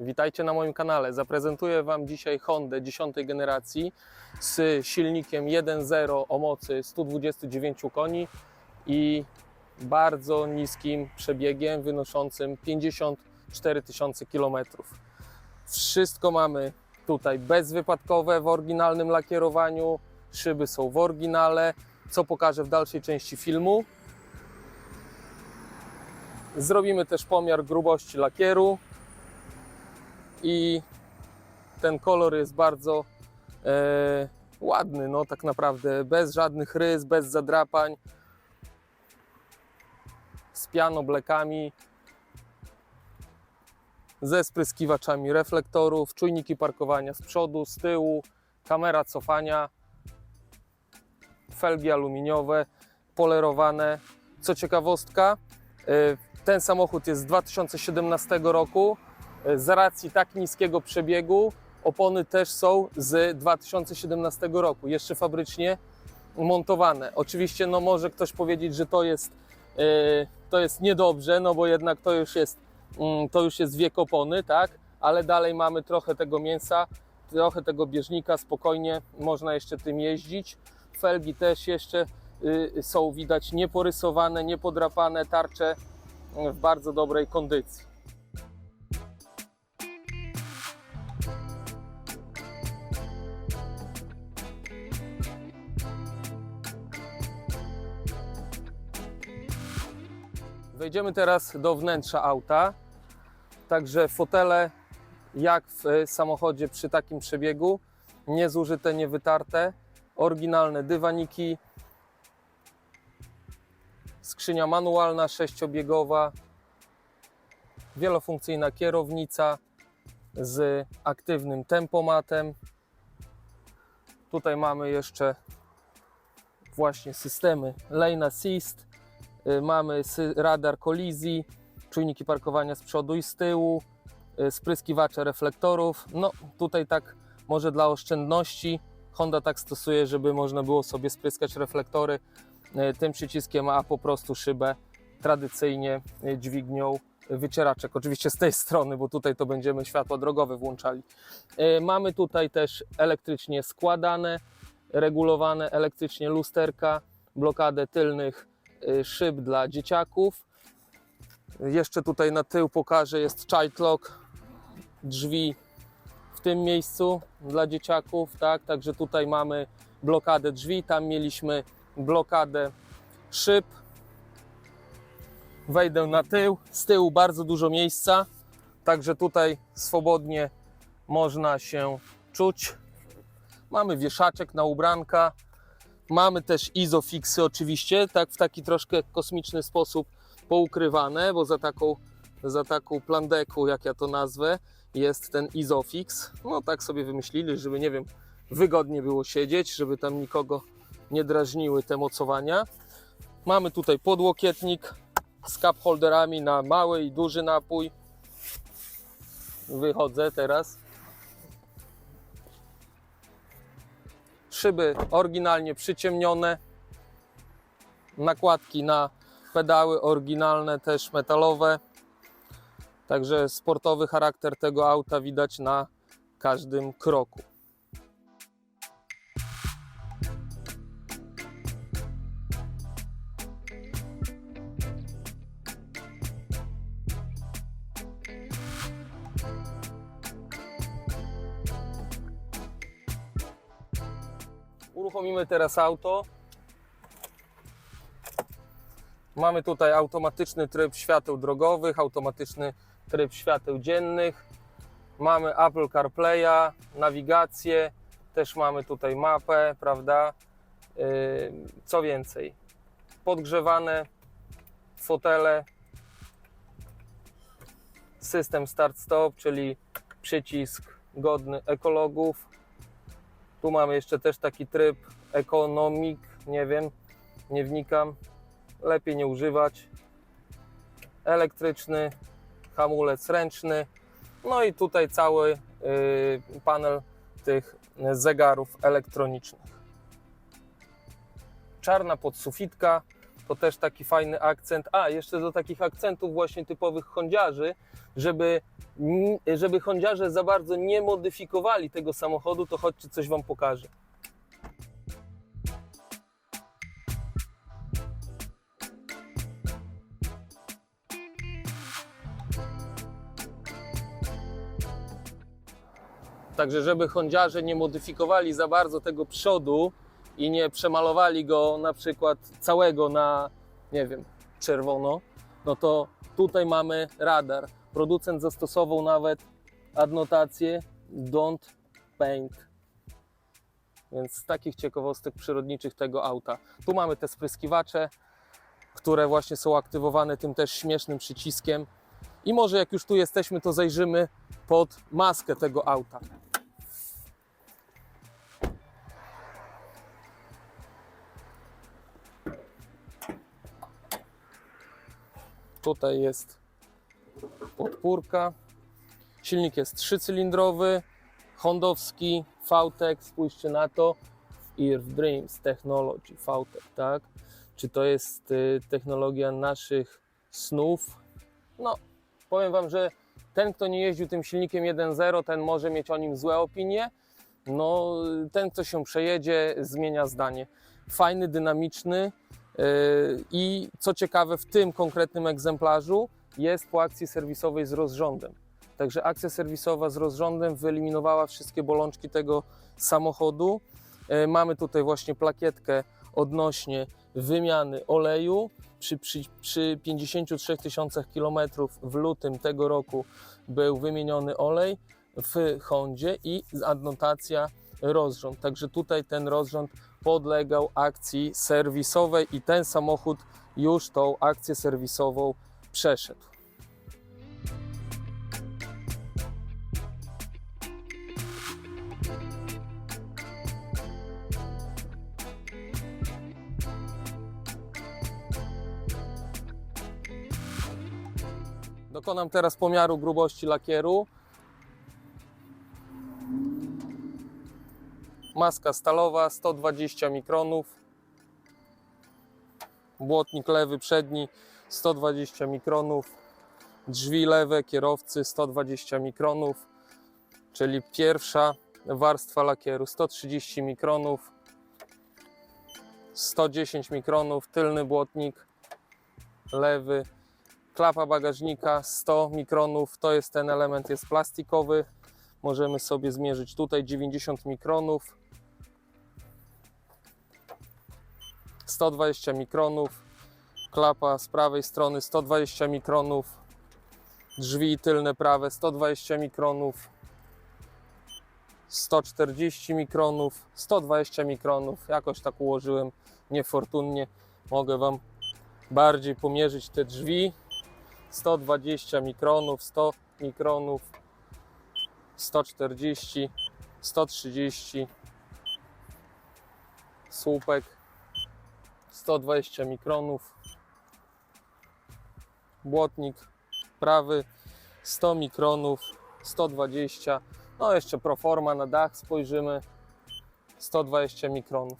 Witajcie na moim kanale. Zaprezentuję Wam dzisiaj Hondę 10 generacji z silnikiem 1.0 o mocy 129 koni i bardzo niskim przebiegiem wynoszącym 54 tysiące kilometrów. Wszystko mamy tutaj bezwypadkowe w oryginalnym lakierowaniu, szyby są w oryginale, co pokażę w dalszej części filmu. Zrobimy też pomiar grubości lakieru i ten kolor jest bardzo e, ładny, no tak naprawdę, bez żadnych rys, bez zadrapań, z pianoblekami, ze spryskiwaczami reflektorów, czujniki parkowania z przodu, z tyłu, kamera cofania, felgi aluminiowe, polerowane. Co ciekawostka, e, ten samochód jest z 2017 roku. E, Z racji tak niskiego przebiegu opony też są z 2017 roku, jeszcze fabrycznie montowane. Oczywiście no może ktoś powiedzieć, że to jest, e, to jest niedobrze, no bo jednak to już jest, mm, to już jest wiek opony, tak? Ale dalej mamy trochę tego mięsa, trochę tego bieżnika, spokojnie można jeszcze tym jeździć. Felgi też jeszcze y, są widać nieporysowane, niepodrapane, tarcze w bardzo dobrej kondycji. Wejdziemy teraz do wnętrza auta. Także fotele, jak w samochodzie przy takim przebiegu, niezużyte, niewytarte, oryginalne dywaniki, skrzynia manualna sześciobiegowa, wielofunkcyjna kierownica z aktywnym tempomatem. Tutaj mamy jeszcze właśnie systemy lane assist, mamy sy- radar kolizji, czujniki parkowania z przodu i z tyłu, y, spryskiwacze reflektorów. No tutaj tak może dla oszczędności Honda tak stosuje, żeby można było sobie spryskać reflektory y, tym przyciskiem, a po prostu szybę tradycyjnie y, dźwignią wycieraczek. Oczywiście z tej strony, bo tutaj to będziemy światła drogowe włączali. Y, Mamy tutaj też elektrycznie składane, regulowane elektrycznie lusterka, blokadę tylnych y, szyb dla dzieciaków. Jeszcze tutaj na tył pokażę, jest child lock, drzwi w tym miejscu dla dzieciaków, tak? Także tutaj mamy blokadę drzwi, tam mieliśmy blokadę szyb. Wejdę na tył, z tyłu bardzo dużo miejsca, także tutaj swobodnie można się czuć. Mamy wieszaczek na ubranka, mamy też izofixy oczywiście, tak w taki troszkę kosmiczny sposób poukrywane, bo za taką, za taką plandeką, jak ja to nazwę, jest ten izofix. No tak sobie wymyślili, żeby nie wiem, wygodnie było siedzieć, żeby tam nikogo nie drażniły te mocowania. Mamy tutaj podłokietnik z cup holderami na mały i duży napój. Wychodzę teraz. Szyby oryginalnie przyciemnione. Nakładki na pedały oryginalne, też metalowe. Także sportowy charakter tego auta widać na każdym kroku. Uruchomimy teraz auto. Mamy tutaj automatyczny tryb świateł drogowych, automatyczny tryb świateł dziennych. Mamy Apple CarPlaya, nawigację, też mamy tutaj mapę, prawda? Yy, Co więcej? Podgrzewane fotele, system start-stop, czyli przycisk godny ekologów. Tu mamy jeszcze też taki tryb ekonomik, nie wiem, nie wnikam, lepiej nie używać. Elektryczny, hamulec ręczny, no i tutaj cały y, panel tych zegarów elektronicznych. Czarna podsufitka, To też taki fajny akcent. A, jeszcze do takich akcentów właśnie typowych Hondziarzy, żeby, żeby Hondziarze za bardzo nie modyfikowali tego samochodu, to chodźcie coś Wam pokażę. Także żeby Hondziarze nie modyfikowali za bardzo tego przodu i nie przemalowali go na przykład całego na, nie wiem, czerwono, no to tutaj mamy radar. Producent zastosował nawet adnotację don't paint. Więc z takich ciekawostek przyrodniczych tego auta. Tu mamy te spryskiwacze, które właśnie są aktywowane tym też śmiesznym przyciskiem. I może jak już tu jesteśmy, to zajrzymy pod maskę tego auta. Tutaj jest podpórka. Silnik jest trzycylindrowy, hondowski, VTEC, spójrzcie na to. Earth Dreams Technology, VTEC, tak? Czy to jest y, technologia naszych snów? No, powiem Wam, że ten, kto nie jeździł tym silnikiem 1.0, ten może mieć o nim złe opinie. No, ten, kto się przejedzie, zmienia zdanie. Fajny, dynamiczny yy, i co ciekawe, w tym konkretnym egzemplarzu jest po akcji serwisowej z rozrządem. Także akcja serwisowa z rozrządem wyeliminowała wszystkie bolączki tego samochodu. Yy, Mamy tutaj właśnie plakietkę odnośnie wymiany oleju. Przy, przy, przy 53 tysiącach kilometrów w lutym tego roku był wymieniony olej w Hondzie i adnotacja rozrząd. Także tutaj ten rozrząd podlegał akcji serwisowej i ten samochód już tą akcję serwisową przeszedł. Dokonam teraz pomiaru grubości lakieru. Maska stalowa 120 mikronów. Błotnik lewy przedni 120 mikronów. Drzwi lewe kierowcy 120 mikronów, czyli pierwsza warstwa lakieru 130 mikronów. 110 mikronów, tylny błotnik lewy, klapa bagażnika 100 mikronów, to jest ten element, jest plastikowy. Możemy sobie zmierzyć tutaj 90 mikronów. 120 mikronów. Klapa z prawej strony 120 mikronów. Drzwi tylne prawe 120 mikronów. 140 mikronów, 120 mikronów. Jakoś tak ułożyłem niefortunnie. Mogę Wam bardziej pomierzyć te drzwi. 120 mikronów, 100 mikronów, 140, 130, słupek 120 mikronów, błotnik prawy 100 mikronów, 120, no jeszcze proforma na dach spojrzymy 120 mikronów.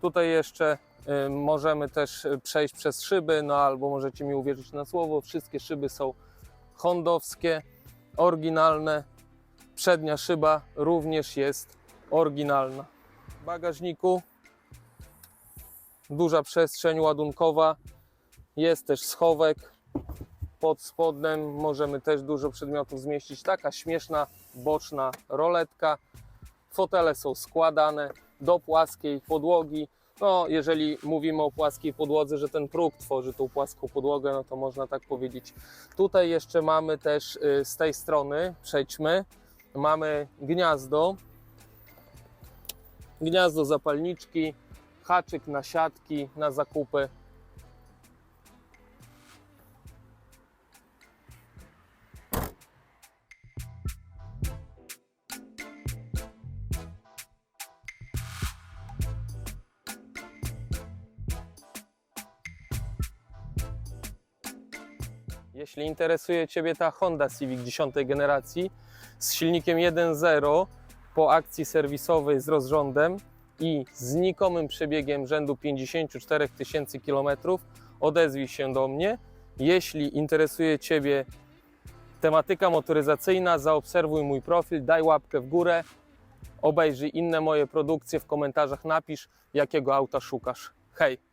Tutaj jeszcze y, możemy też y, przejść przez szyby, no albo możecie mi uwierzyć na słowo, wszystkie szyby są hondowskie, oryginalne. Przednia szyba również jest oryginalna. W bagażniku duża przestrzeń ładunkowa, jest też schowek pod spodem, możemy też dużo przedmiotów zmieścić. Taka śmieszna boczna roletka. Fotele są składane do płaskiej podłogi. No, jeżeli mówimy o płaskiej podłodze, że ten próg tworzy tą płaską podłogę, no to można tak powiedzieć. Tutaj jeszcze mamy też y, z tej strony, przejdźmy, mamy gniazdo, gniazdo zapalniczki, haczyk na siatki, na zakupy. Jeśli interesuje Ciebie ta Honda Civic 10 generacji z silnikiem 1.0 po akcji serwisowej z rozrządem i znikomym przebiegiem rzędu 54 tysięcy kilometrów odezwij się do mnie. Jeśli interesuje Ciebie tematyka motoryzacyjna, zaobserwuj mój profil, daj łapkę w górę, obejrzyj inne moje produkcje, w komentarzach napisz, jakiego auta szukasz. Hej!